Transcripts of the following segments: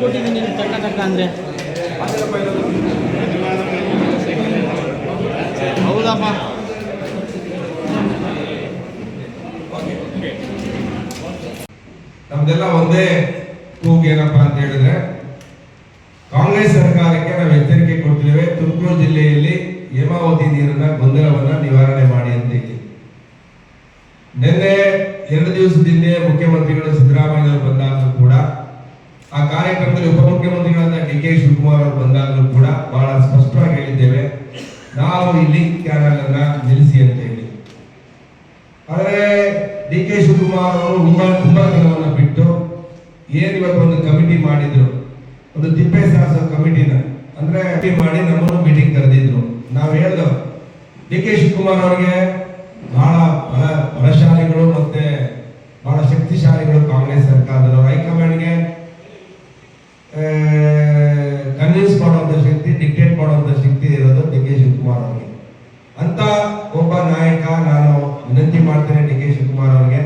ಕೊಟ್ಟಿದ್ದೀನಿ ತಕ್ಕ ತಕ್ಕ ಅಂದರೆ? ಹೌದಪ್ಪ ನಮ್ದೆಲ್ಲ ಒಂದೇ ಕೂಗ್ ಏನಪ್ಪಾ ಅಂತ ಹೇಳಿದ್ರೆ, ಕಾಂಗ್ರೆಸ್ ಸರ್ಕಾರಕ್ಕೆ ನಾವು ಎಚ್ಚರಿಕೆ ಕೊಡ್ತೇವೆ ತುಮಕೂರು ಜಿಲ್ಲೆಯಲ್ಲಿ ಹೇಮಾವತಿ ನೀರನ್ನ ಗೊಂದಲವನ್ನ ನಿವಾರಣೆ ಮಾಡಿ ಅಂತ ಹೇಳಿ. ನಿನ್ನೆ ಎರಡು ದಿವಸದಿಂದ ಮುಖ್ಯಮಂತ್ರಿಗಳು ಸಿದ್ದರಾಮಯ್ಯ ಬಂದಾಗ ಕೂಡ ಆ ಕಾರ್ಯಕ್ರಮದಲ್ಲಿ ಉಪಮುಖ್ಯಮಂತ್ರಿಗಳಾದ ಡಿ ಕೆ ಶಿವಕುಮಾರ್ ಅವರು ಬಂದಾಗಲೂ ಕೂಡ ಬಹಳ ಸ್ಪಷ್ಟವಾಗಿ ಹೇಳಿದ್ದೇವೆ. ನಾವು ಇಲ್ಲಿ ಕ್ಯಾನಲ್ ಅನ್ನ ನಿಲ್ಲಿಸಿ ಅಂತ ಹೇಳಿ. ಆದರೆ ಡಿ ಕೆ ಶಿವಕುಮಾರ್ ಅವರು ಕುಂಬಳತನವನ್ನ ಬಿಟ್ಟು ಏನ್ ಇವತ್ತು ಒಂದು ಕಮಿಟಿ ಮಾಡಿದ್ರು? ಒಂದು ತಿಪ್ಪೆ ಸಾಹಸ ಕಮಿಟಿನ. ಅಂದ್ರೆ ಮಾಡಿ ನಮ್ಮನ್ನು ಮೀಟಿಂಗ್ ಕರೆದಿದ್ರು. ನಾವು ಹೇಳ್ದು, ಡಿ ಕೆ ಶಿವಕುಮಾರ್ ಅವರಿಗೆ ಬಹಳ ಬಲ ಬಲಶಾಲಿಗಳು ಮತ್ತೆ ಬಹಳ ಶಕ್ತಿಶಾಲಿಗಳು ಕಾಂಗ್ರೆಸ್ ಸರ್ಕಾರದವರು ಹೈಕಮಾಂಡ್ಗೆ ಕನ್ವಿನ್ಸ್ ಮಾಡುವಂತ ಶಕ್ತಿ ಡಿಕ್ಟೇಟ್ ಮಾಡುವಂತ ಶಕ್ತಿ ಇರೋದು ಡಿ ಕೆ ಶಿವಕುಮಾರ್ ಅವರಿಗೆ ಅಂತ ಒಬ್ಬ ನಾಯಕ ನಾನು ವಿನಂತಿ ಮಾಡ್ತೇನೆ ಡಿ ಕೆ ಶಿವಕುಮಾರ್ ಅವರಿಗೆ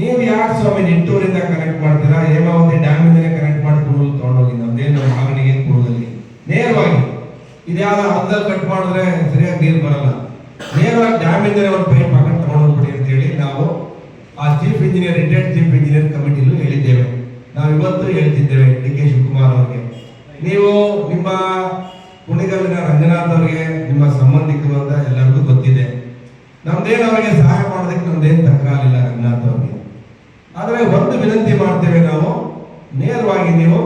ನೀವು ಯಾಕೆ ಸ್ವಾಮಿ ನಿಟ್ಟೂರಿಂದ ಕನೆಕ್ಟ್ ಮಾಡ್ತೀರಾ? ಹೇಮಾವತಿ ಡ್ಯಾಮ್ ಇಂದಲೇ ಕನೆಕ್ಟ್ ಮಾಡಿ ಕೂಡಲು ತಗೊಂಡೋಗಿ ನಮ್ದೇನು ಮಾಗಣಿಗೆ ಕೂಡಲಿ ನೇರವಾಗಿ. ಇದ್ಯಾವ ಹದ್ದಲ್ಲಿ ಕಟ್ ಮಾಡಿದ್ರೆ ಸರಿಯಾಗಿ ನೀರು ಬರಲ್ಲ. ನೇರವಾಗಿ ಡ್ಯಾಮ್ ಇಂದಲೇ ಒಂದು ಪೈಪ್ ಹಾಕೊಂಡು ತಗೊಂಡೋಗ್ಬಿಡಿ ಅಂತ ಹೇಳಿ ನಾವು ಆ chief engineer retired chief engineer ಕಮಿಟಿಲೂ ಹೇಳಿದ್ದೇವೆ. ನಾವು ಇವತ್ತು ಹೇಳ್ತಿದ್ದೇವೆ ಡಿ ಕೆ ಶಿವಕುಮಾರ್ ಅವರಿಗೆ. ನೀವು ನಿಮ್ಮ ಕುಣಿಗಲ್ಲಿನ ರಂಗನಾಥ್ ಅವರಿಗೆ, ನಿಮ್ಮ ಸಂಬಂಧಿಕರು ಅಂತ ಎಲ್ಲರಿಗೂ ಗೊತ್ತಿದೆ. ನಮ್ದೇನು ಅವರಿಗೆ ಸಹಾಯ ಮಾಡೋದಕ್ಕೆ ನಮ್ದೇನು ತಕರಾರಿಲ್ಲ ರಂಗನಾಥ್ ಅವರು. ಒಂದು ವಿನಂತಿ ಮಾಡ್ತೇವೆ ನಾವು, ನೇರವಾಗಿ ನೀವು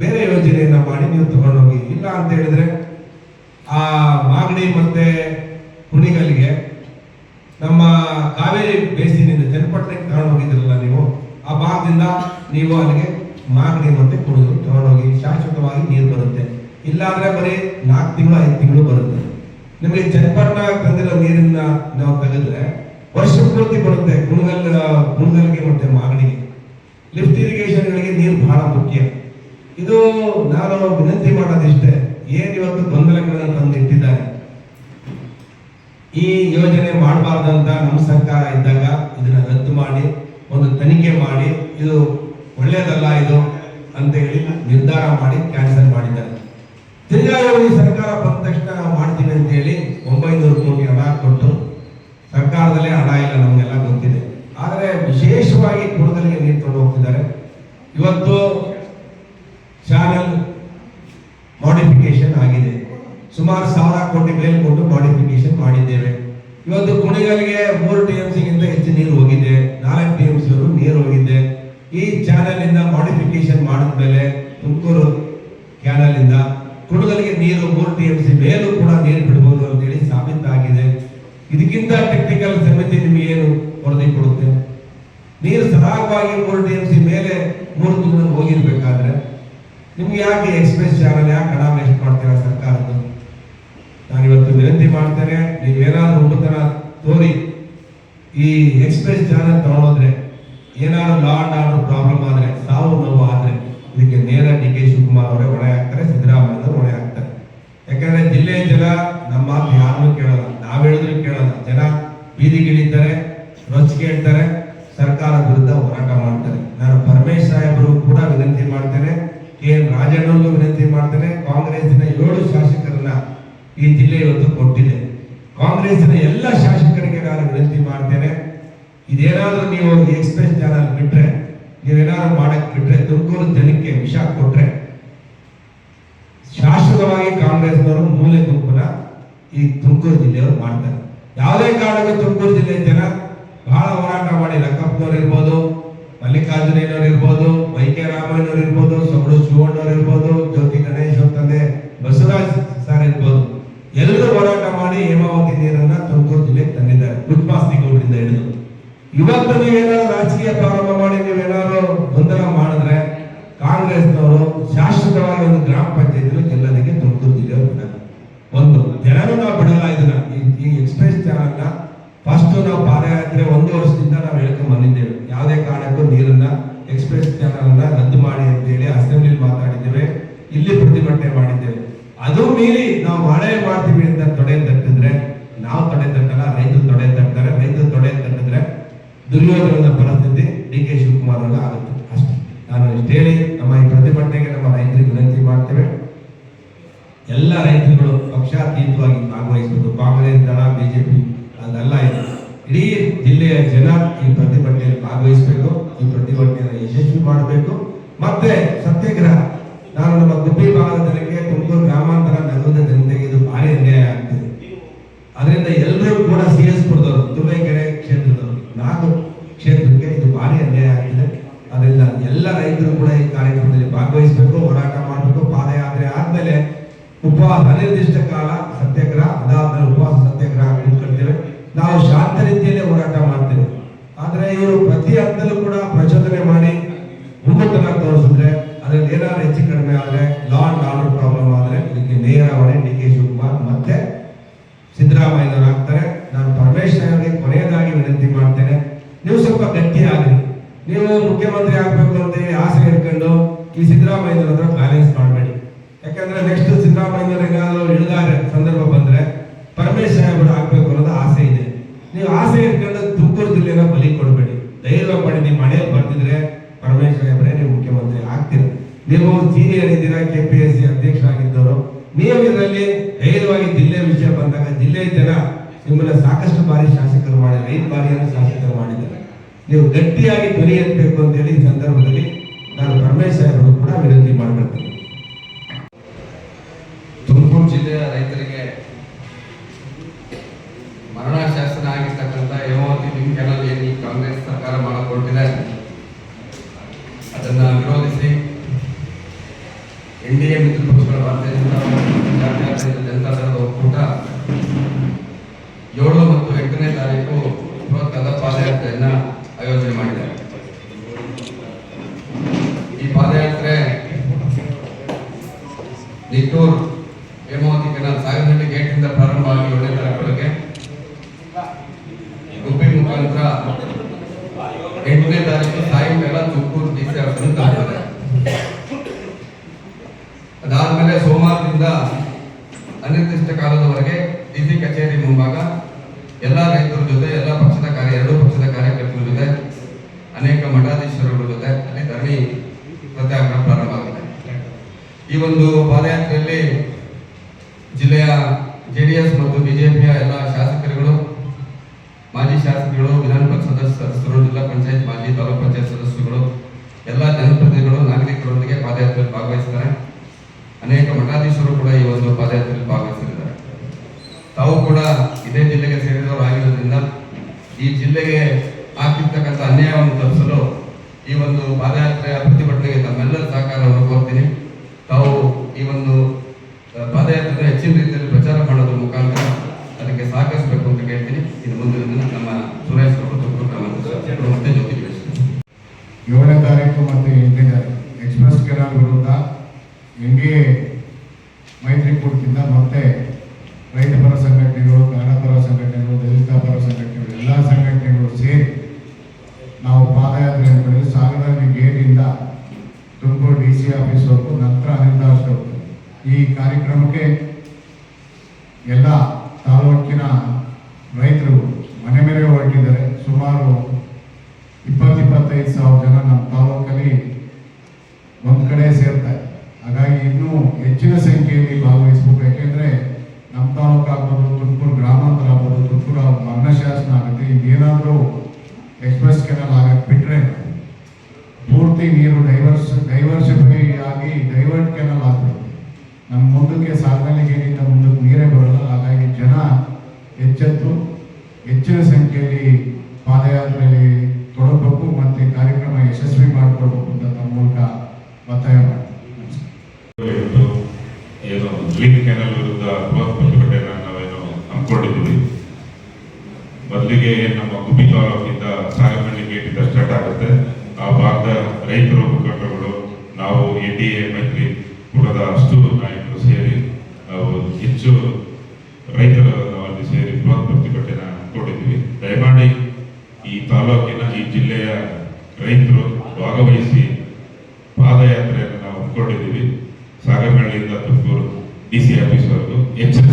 ಬೇರೆ ಯೋಜನೆಯನ್ನ ಮಾಡಿ ನೀವು ತಗೊಂಡೋಗಿ. ಇಲ್ಲ ಅಂತ ಹೇಳಿದ್ರೆ ಆ ಮಾಗಡಿ ಮತ್ತೆ ಹುಣಿಗಲ್ಗೆ ನಮ್ಮ ಕಾವೇರಿ ಬೇಸಿನಿಂದ ಚನ್ನಪಟ್ಟಣಕ್ಕೆ ತಗೊಂಡು ಹೋಗಿದ್ರಲ್ಲ ನೀವು, ಆ ಭಾಗದಿಂದ ನೀವು ಅಲ್ಲಿಗೆ ಮಾಗಡಿ ಮತ್ತೆ ಕುಡಿದು ತಗೊಂಡೋಗಿ ಶಾಶ್ವತವಾಗಿ ನೀರು ಬರುತ್ತೆ. ಇಲ್ಲಾಂದ್ರೆ ಬರೀ ನಾಲ್ಕು ತಿಂಗಳು, ಐದು ತಿಂಗಳು ಬರುತ್ತೆ. ನಿಮಗೆ ಚನ್ನಪಟ್ಟಣ ತಂದಿರೋ ನೀರನ್ನ ನಾವು ತೆಗೆದ್ರೆ ವರ್ಷ ಪೂರ್ತಿ ಬರುತ್ತೆ ಗುಣಗಲ್ ಗುಣಗಲ್ಗೆ ಮತ್ತೆ ಮಾಗಡಿಗೆ. ಲಿಫ್ಟ್ ಇರಿಗೇಷನ್ಗಳಿಗೆ ನೀರು ಬಹಳ ಮುಖ್ಯ. ಇದು ನಾನು ವಿನಂತಿ ಮಾಡೋದಿಷ್ಟೇ. ಏನು ಇವತ್ತು ಗೊಂದಲಗಳನ್ನು ತಂದಿಟ್ಟಿದ್ದಾರೆ? ಈ ಯೋಜನೆ ಮಾಡಬಾರ್ದಂತ ನಮ್ಮ ಸರ್ಕಾರ ಇದ್ದಾಗ ಇದನ್ನ ರದ್ದು ಮಾಡಿ, ಒಂದು ತನಿಖೆ ಮಾಡಿ, ಇದು ಒಳ್ಳೇದಲ್ಲ ಇದು ಅಂತ ಹೇಳಿ ನಿರ್ಧಾರ ಮಾಡಿ, ಕ್ಯಾನ್ಸಲ್ ಮಾಡಿದ್ದಾರೆ. ತಿರ್ಗಾ ಸರ್ಕಾರ ಬಂದ ತಕ್ಷಣ ನಾವು ಮಾಡ್ತೀವಿ ಅಂತ ಹೇಳಿ ಒಂಬೈನೂರು ಕೋಟಿ ಹಣ ಕೊಟ್ಟು ಸರ್ಕಾರದಲ್ಲೇ ಹಣ ಇಲ್ಲ ನಮಗೆಲ್ಲ ಗೊತ್ತಿದೆ ಆದರೆ ವಿಶೇಷವಾಗಿ ಕುಡದಲ್ಲಿಗೆ ನೀರು ತಗೊಂಡು ಹೋಗ್ತಿದ್ದಾರೆ ಇವತ್ತು ಚಾನೆಲ್ ಮಾಡಿಫಿಕೇಶನ್ ಆಗಿದೆ ಸುಮಾರು ಸಾವಿರ ಕೋಟಿ ಮೇಲೆ ಕೊಟ್ಟು ಮಾಡಿಫಿಕೇಶನ್ ಮಾಡಿದ್ದೇವೆ ಇವತ್ತು ಕುಣಿಗಲ್ಗೆ ಮೂರು ಟಿ ಎಂ ಸಿಗಿಂತ ಹೆಚ್ಚು ನೀರು ಹೋಗಿದೆ, ನಾಲ್ಕು ಟಿ ಎಂ ಸಿ ನೀರು ಹೋಗಿದೆ. ಈ ಚಾನಲ್ ಇಂದ ಮಾಡಿಫಿಕೇಶನ್ ಮಾಡಿದ್ಮೇಲೆ ತುಮಕೂರು ಕ್ಯಾನಲ್ ಇಂದ ಕುಣಿಗಲ್ಗೆ ನೀರು, ಮೂರು ಟಿ ಎಂ ಸಿ ಮೇಲೂ ಕೂಡ ನೀರು ಬಿಡಬಹುದು ಅಂತೇಳಿ ಸಾಬೀತಾಗಿದೆ. ಇದಕ್ಕಿಂತ ಟೆಕ್ನಿಕಲ್ ಸಮಿತಿ ನಿಮಗೆ ಏನು ವರದಿ ಕೊಡುತ್ತೆ? ನೀರು ಸರಾಗವಾಗಿ ಮೂರು ಟಿ ಎಂ ಸಿ ಮೇಲೆ ಮೂರು ತಿಂಗಳು ಹೋಗಿರ್ಬೇಕಾದ್ರೆ ನಿಮ್ಗೆ ಯಾಕೆ ಎಕ್ಸ್ಪ್ರೆಸ್ ಚಾನಲ್ ಯಾಕೆ ಹಣ ವೇಸ್ಟ್ ಮಾಡ್ತೀರಾ ಸರ್ಕಾರದ್ದು? ನಾನು ಇವತ್ತು ವಿನಂತಿ ಮಾಡ್ತೇನೆ, ನೀವೇನಾದ್ರೂ ಹುಡುತನ ತೋರಿ, ಈ ಎಕ್ಸ್ಪ್ರೆಸ್ ಜಾನ ತಗೊಂಡ್ರೆ ಏನಾದ್ರು ಲಾ ಅಂಡ್ ಪ್ರಾಬ್ಲಮ್ ಆದರೆ, ಸಾವು ನೋವು ಆದರೆ, ಇದಕ್ಕೆ ನೇರ ಡಿ ಕೆ ಶಿವಕುಮಾರ್ ಅವರೇ ಹೊಣೆ ಆಗ್ತಾರೆ ಸಿದ್ದರಾಮಯ್ಯ ಅವರು ಹೊಣೆ ಆಗ್ತಾರೆ ಯಾಕಂದ್ರೆ ಜಿಲ್ಲೆಯ ಜನ ನಮ್ಮ ಮಾತು ಯಾರನ್ನೂ ಕೇಳಲ್ಲ. ನಾವ್ ಹೇಳಿದ್ರು ಕೇಳಲ್ಲ. ಜನ ಬೀದಿಗಿಳಿತಾರೆ ರೊಚ್ಚ ಕೇಳ್ತಾರೆ ಸರ್ಕಾರ ವಿರುದ್ಧ ಹೋರಾಟ ಮಾಡ್ತಾರೆ. ನಾನು ಪರಮೇಶ್ ಸಾಹೇಬರು ಕೂಡ ವಿನಂತಿ ಮಾಡ್ತೇನೆ, ಕೆ ಎನ್ ರಾಜಣ್ಣವ್ರಿಗೂ ವಿನಂತಿ ಮಾಡ್ತೇನೆ ಕಾಂಗ್ರೆಸ್ನ ಏಳು ಶಾಸಕರನ್ನ ಈ ಜಿಲ್ಲೆ ಇವತ್ತು ಕೊಟ್ಟಿದೆ. ಕಾಂಗ್ರೆಸ್ಸಿನ ಎಲ್ಲ ಶಾಸಕರಿಗೆ ನಾನು ವಿನಂತಿ ಮಾಡ್ತೇನೆ. ಇದೇನಾದ್ರೂ ನೀವು ಎಕ್ಸ್ಪ್ರೆಸ್ ಚಾನಲ್ ಬಿಟ್ರೆ, ನೀವೇನಾದ್ರು ಮಾಡಕ್ ಬಿಟ್ರೆ ತುಮಕೂರು ಜನಕ್ಕೆ ವಿಷ ಕೊಟ್ರೆ, ಶಾಶ್ವತವಾಗಿ ಕಾಂಗ್ರೆಸ್ನವರು ಮೂಲೆ ಗುಂಪನ ಈ ತುಮಕೂರು ಜಿಲ್ಲೆಯವರು ಮಾಡ್ತಾರೆ. ಯಾವುದೇ ಕಾರಣಕ್ಕೂ ತುಮಕೂರು ಜಿಲ್ಲೆ ಜನ ಬಹಳ ಹೋರಾಟ ಮಾಡಿ ಲಕ್ಕಪ್ಪನವ್ರು ಇರ್ಬೋದು ಮಲ್ಲಿಕಾರ್ಜುನಯ್ಯನವ್ರು ಇರ್ಬೋದು, ವೈ ಕೆ ರಾಮಯ್ಯನವ್ರು ಇರ್ಬೋದು ಸೊಗಡು ಶಿವಣ್ಣವ್ರು ಇರ್ಬೋದು, ಜ್ಯೋತಿ ಗಣೇಶ್ ತಂದೆ ಬಸವರಾಜ್ ಮಾಡಿ ಹೇಮಾವತಿ ನೀರನ್ನ ತುಮಕೂರು ಜಿಲ್ಲೆಗೆ ತಂದಿದ್ದಾರೆ ಉತ್ಪಾಸನೆ ಗೌಡರಿಂದ ಹಿಡಿದು. ಇವತ್ತು ನೀವೇನಾದ್ರು ರಾಜಕೀಯ ಪ್ರಾರಂಭ ಮಾಡಿ ನೀವೇನಾದ್ರು ಗೊಂದಲ ಮಾಡಿದ್ರೆ ಕಾಂಗ್ರೆಸ್ನವರು ಶಾಶ್ವತವಾಗಿ ಒಂದು ಗ್ರಾಮ ಪಂಚಾಯತ್ ಗೆಲ್ಲೋದಕ್ಕೆ ತುಮಕೂರು ಬಿಡಲ್ಲ. ಒಂದು, ಜನರು ನಾವು ಬಿಡಲ್ಲ ಇದನ್ನ. ಈ- ಎಕ್ಸ್ಪ್ರೆಸ್ ಚಾನಲ್ನ ಫಸ್ಟ್ ನಾವು ಪಾದಯಾತ್ರೆ ಒಂದು ವರ್ಷದಿಂದ ನಾವು ಹೇಳ್ಕೊಂಡು ಬಂದಿದ್ದೇವೆ. ಯಾವುದೇ ಕಾರಣಕ್ಕೂ ನೀರನ್ನ, ಎಕ್ಸ್ಪ್ರೆಸ್ ಚಾನಲ್ ಅನ್ನ ರದ್ದು ಮಾಡಿ ಅಂತ ಹೇಳಿ ಅಸೆಂಬ್ಲಿ ಮಾತಾಡಿದ್ದೇವೆ. ಇಲ್ಲಿ ಪ್ರತಿಭಟನೆ ಮಾಡಿದ್ದೇವೆ. ಅದು ಮೀರಿ ನಾವು ಮಳೆ ಮಾಡ್ತೀವಿ ಅಂತ ತೊಡೆ ತಟ್ಟಿದ್ರೆ, ನಾವು ತೊಡೆ ತಟ್ಟಲ್ಲ, ರೈತರು ತೊಡೆ ತಟ್ಟಾರೆ ರೈತರು ತೊಡೆ ತಟ್ಟಿದ್ರೆ ದುರ್ಯೋಧನದ ಪರಿಸ್ಥಿತಿ ಡಿ ಕೆ ಶಿವಕುಮಾರ್ ಅವರ ಆಗುತ್ತೆ. ಅಷ್ಟೇ. ನಾನು ಇಷ್ಟು ಹೇಳಿ, ನಮ್ಮ ಈ ಪ್ರತಿಭಟನೆಗೆ ನಮ್ಮ ರೈತರಿಗೆ ವಿನಂತಿ ಮಾಡ್ತೇವೆ. ಎಲ್ಲ ರೈತರುಗಳು ಪಕ್ಷಾತೀತವಾಗಿ ಭಾಗವಹಿಸುವುದು, ಕಾಂಗ್ರೆಸ್ ದಳ, ಬಿಜೆಪಿ ಅದೆಲ್ಲ ಇದೆ. ಇಡೀ ಜಿಲ್ಲೆಯ ಜನ ಈ ಪ್ರತಿಭಟನೆಯಲ್ಲಿ ಭಾಗವಹಿಸಬೇಕು, ಈ ಪ್ರತಿಭಟನೆಯನ್ನು ಯಶಸ್ವಿ ಮಾಡಬೇಕು. ಮತ್ತೆ ಸತ್ಯಾಗ್ರಹ ನಾನು ನಮ್ಮ ಗುಬ್ಬಿ ಭಾಗದ ಜನಕ್ಕೆ ತುಮಕೂರು ಗ್ರಾಮಾಂತರ ನಗರದ ಜನತೆಗೆ ಇದು ಭಾರಿ ಅನ್ಯಾಯ ಆಗ್ತಿದೆ ಅದರಿಂದ ಎಲ್ಲರೂ ಕೂಡ ಸಿ ಎಸ್ ಪುರದವರು ತುರುವೇಕೆರೆ ಕ್ಷೇತ್ರದವರು ನಾಲ್ಕು ಕ್ಷೇತ್ರಕ್ಕೆ ಇದು ಭಾರಿ ಅನ್ಯಾಯ ಆಗ್ತಿದೆ ಅದರಿಂದ ಎಲ್ಲ ರೈತರು ಕೂಡ ಈ ಕಾರ್ಯಕ್ರಮದಲ್ಲಿ ಭಾಗವಹಿಸಬೇಕು ಹೋರಾಟ ಮಾಡಬೇಕು ಪಾದಯಾತ್ರೆ ಆದ್ಮೇಲೆ ಅನಿರ್ದಿಷ್ಟ ಕಾಲ ಸತ್ಯಾಗ್ರಹ, ಅದಾದ್ಮೇಲೆ ಉಪವಾಸ, ಸತ್ಯಾಗ್ರಹ ಕೂತ್ಕೊಳ್ತೇವೆ ನಾವು ಶಾಂತ ರೀತಿಯಲ್ಲಿ ಹೋರಾಟ ಮಾಡ್ತೇವೆ ಆದ್ರೆ ಇವರು ಪ್ರತಿ ಹಂತದಲ್ಲೂ ಕೂಡ ಪ್ರಚೋದನೆ ಮಾಡಿ ಹುಮ್ಮತನ ತೋರಿಸಿದ್ರೆ ಅದ್ರಲ್ಲಿ ಏನಾದ್ರು ಹೆಚ್ಚು ಕಡಿಮೆ ಆದ್ರೆ ಲಾ ಅಂಡ್ ಆರ್ಡರ್ ಪ್ರಾಬ್ಲಮ್ ಆದ್ರೆ ಇದಕ್ಕೆ ನೇರ ಹೊಣೆ ಡಿ ಕೆ ಶಿವಕುಮಾರ್ ಮತ್ತೆ ಸಿದ್ದರಾಮಯ್ಯನವರು ಆಗ್ತಾರೆ. ನಾನು ಪರಮೇಶ್ವರಿಗೆ ಕೊನೆಯದಾಗಿ ವಿನಂತಿ ಮಾಡ್ತೇನೆ. ನೀವು ಸ್ವಲ್ಪ ಗಟ್ಟಿ ಆಗ್ರಿ. ನೀವು ಮುಖ್ಯಮಂತ್ರಿ ಆಗ್ಬೇಕು ಅಂತ ಆಸೆ ಇಟ್ಕೊಂಡು ಈ ಸಿದ್ದರಾಮಯ್ಯನವ್ರ ಬ್ಯಾಲೆನ್ಸ್ ಮಾಡಬೇಡಿ. ಯಾಕಂದ್ರೆ ನೆಕ್ಸ್ಟ್ ಸಿದ್ದರಾಮಯ್ಯನವರು ಏನಾದ್ರು ಇಳಿದಾರೆ ಸಂದರ್ಭ ಬಂದ್ರೆ ಪರಮೇಶ್ವರ ಸಾಹೇಬರು ಆಗ್ಬೇಕು ಅನ್ನೋದು ಆಸೆ ಇದೆ. ನೀವು ಆಸೆ ಇಟ್ಕೊಂಡು ತುಮಕೂರು ಜಿಲ್ಲೆನ ಬಲಿ ಕೊಡಬೇಡಿ. ಧೈರ್ಯ ಮಾಡಿ ನೀವು ಮನೆಯಲ್ಲಿ ಬರ್ತಿದ್ರೆ ಪರಮೇಶ್ವರ ನೀವು ಮುಖ್ಯಮಂತ್ರಿ ಆಗ್ತೀರ. ನೀವು ಸೀನಿಯರ್ ಇದ್ದೀರಾ ಕೆ ಪಿ ಎಸ್ ಸಿ ಅಧ್ಯಕ್ಷರಾಗಿದ್ದವರು, ನೀವು ಇದರಲ್ಲಿ ಧೈರ್ಯವಾಗಿ ಜಿಲ್ಲೆ ವಿಷಯ ಬಂದಾಗ ಜಿಲ್ಲೆ ಜನ ನಿಮ್ಮನ್ನ ಸಾಕಷ್ಟು ಬಾರಿ ಶಾಸಕರು ಮಾಡಿ ಐದು ಬಾರಿಯನ್ನು ಶಾಸಕರು ಮಾಡಿದ್ದಾರೆ. ನೀವು ಗಟ್ಟಿಯಾಗಿ ಧ್ವನಿ ಎತ್ತಬೇಕು ಅಂತ ಹೇಳಿ ಈ ಸಂದರ್ಭದಲ್ಲಿ ನಾನು ಪರಮೇಶ್ ಸಾಹೇಬರು ಕೂಡ ವಿನಂತಿ ಮಾಡ್ಕೊಳ್ತೀನಿ. ಗುಬ್ಬಿ ಮುಖಾಂತರ ಎಂಟನೇ ತಾರೀಕು ಸಾಯಂಕಾಲ ತುಮಕೂರು ಡಿ ಸಿ ಆಫೀಸ್ ಸೋಮವಾರದಿಂದ ಅನಿರ್ದಿಷ್ಟ ಕಾಲದವರೆಗೆ ಡಿ ಕಚೇರಿ ಮುಂಭಾಗ ಎಲ್ಲ ರೈತರ ಜೊತೆ, ಎಲ್ಲ ಪಕ್ಷದ ಕಾರ್ಯ, ಎರಡೂ ಪಕ್ಷದ ಕಾರ್ಯಕರ್ತರ ಜೊತೆ, ಅನೇಕ ಮಠಾಧೀಶರುಗಳ ಜೊತೆ ಅಲ್ಲಿ ಧರಣಿ ಸತ್ಯಾಗ್ರಹ ಪ್ರಾರಂಭ ಆಗುತ್ತೆ. ಈ ಒಂದು ಪಾದಯಾತ್ರೆಯಲ್ಲಿ ಜಿಲ್ಲೆಯ ಜೆಡಿಎಸ್ ಮತ್ತು ಬಿಜೆಪಿಯ ಎಲ್ಲ ಶಾಸಕರುಗಳು ಮಾಜಿ ಶಾಸಕರು ವಿಧಾನ ಪರಿಷತ್ ಸದಸ್ಯರು, ಜಿಲ್ಲಾ ಪಂಚಾಯತ್ ಮಾಜಿ ತಾಲೂಕ್ ಪಂಚಾಯತ್ ಸದಸ್ಯರುಗಳು, ಎಲ್ಲ ಜನಪ್ರತಿನಿಧಿಗಳು ನಾಗರಿಕರೊಂದಿಗೆ ಪಾದಯಾತ್ರೆಯಲ್ಲಿ ಭಾಗವಹಿಸಿದ್ದಾರೆ. ಅನೇಕ ಮಠಾಧೀಶರು ಕೂಡ ಈ ಒಂದು ಪಾದಯಾತ್ರೆಯಲ್ಲಿ ಭಾಗವಹಿಸಿದ್ದಾರೆ ತಾವು ಕೂಡ ಇದೇ ಜಿಲ್ಲೆಗೆ ಸೇರಿದವರು ಆಗಿರೋದ್ರಿಂದ ಈ ಜಿಲ್ಲೆಗೆ ಆಗಿರ್ತಕ್ಕಂಥ ಅನ್ಯಾಯವನ್ನು ತಪ್ಪಿಸಲು ಈ ಒಂದು ಪಾದಯಾತ್ರೆಯ ಪ್ರತಿಭಟನೆಗೆ ತಮ್ಮೆಲ್ಲರ ಸಹಕಾರವನ್ನು ಕೋರ್ತೀನಿ. ತಾವು ಈ ಒಂದು ಪಾದಯಾತ್ರೆ ಹೆಚ್ಚಿನ ರೀತಿಯಲ್ಲಿ ಪ್ರಚಾರ ಮಾಡೋದ್ರ ಮುಖಾಂತರ ಅದಕ್ಕೆ ಸಹಕರಿಸಬೇಕು ಅಂತ ಕೇಳ್ತೀನಿ ಇನ್ನು ದಿನ ನಮ್ಮ ಸುರೇಶ್ ಮತ್ತೆ ಬೆಳೆಸ್ತೀನಿ ಏಳನೇ ತಾರೀಕು ಮತ್ತು ಎಂಟನೇ ತಾರೀಕು ಎಕ್ಸ್ಪ್ರೆಸ್ ಕೆನಾಲ್ ವಿರುದ್ಧ ಎನ್ ಎ ಮೈತ್ರಿಕೂಟದಿಂದ ಮತ್ತೆ ರೈತ ಪರ ಸಂಘಟನೆಗಳು, ಕನ್ನಡ ಪರ ಸಂಘಟನೆಗಳು, ದಲಿತ ಪರ ಸಂಘಟನೆಗಳು, ಎಲ್ಲ ಸಂಘಟನೆಗಳು ಸೇರಿ ನಾವು ಪಾದಯಾತ್ರೆ ಮಾಡಿದ್ವಿ ಸಾಗರದಲ್ಲಿ ಗೇಟಿಂದ ತುಮಕೂರು ಡಿ ಸಿ ಆಫೀಸ್ವರೆಗೂ ನಂತರ ಅನಿರ್ದಾಷ್ಟವರೆಗೂ ಈ ಕಾರ್ಯಕ್ರಮಕ್ಕೆ ಎಲ್ಲ ತಾಲೂಕಿನ ಬಿಟ್ರೆ ಪೂರ್ತಿ ನೀರು ಡೈವರ್ಸ್ ಡೈವರ್ಸಿಫೈ ಆಗಿ ಡೈವರ್ಟ್ ಕೆನಲ್ ಆಗ್ತದೆ ನಮ್ಮ ಮುಂದಕ್ಕೆ ಸಾಗಣೆ ಗೇಟಿಂದ ಮುಂದಕ್ಕೆ ನೀರೇ ಬರಲ್ಲ. ಹಾಗಾಗಿ ಜನ ಎಚ್ಚೆತ್ತು, ಹೆಚ್ಚಿನ ಸಂಖ್ಯೆಯಲ್ಲಿ ಪಾದಯಾತ್ರೆಯಲ್ಲಿ ತೊಡಗಬೇಕು ಮತ್ತೆ ಕಾರ್ಯಕ್ರಮ ಯಶಸ್ವಿ ಮಾಡಿಕೊಡ್ಬೇಕು ಅಂತ ತಮ್ಮ ಮೂಲಕ ಒತ್ತಾಯ ಮಾಡ್ತೀವಿ ಕೆನಲ್ ವಿರುದ್ಧ ಹಮ್ಮಿಕೊಂಡಿದ್ದೀವಿ ಮೊದಲಿಗೆ ನಮ್ಮ ಗುಬ್ಬಿ ತಾಲೂಕಿಂದ ಸಾಗರಹಳ್ಳಿ ಗೇಟಿಂದ ಸ್ಟಾರ್ಟ್ ಆಗುತ್ತೆ. ಆ ಭಾಗದ ರೈತರ, ಮುಖಂಡರುಗಳು, ನಾವು ಎನ್ ಡಿ ಎ, ಮೈತ್ರಿ ಕೂಡದ ಅಷ್ಟು ನಾಯಕರು ಸೇರಿ ಹೆಚ್ಚು ರೈತರ ಸೇರಿ ಬೃಹತ್ ಪ್ರತಿಭಟನೆ ಕೊಟ್ಟಿದ್ದೀವಿ ದಯಮಾಡಿ ಈ ತಾಲೂಕಿನ, ಈ ಜಿಲ್ಲೆಯ ರೈತರು ಭಾಗವಹಿಸಿ ಪಾದಯಾತ್ರೆಯನ್ನು ನಾವು ಹಮ್ಮಿಕೊಂಡಿದ್ದೀವಿ. ಸಾಗರಹಳ್ಳಿಯಿಂದ ತುಮಕೂರು ಡಿ ಸಿ ಆಫೀಸ್ವರೆಗೂ ಭಾಗವಹಿಸಬೇಕು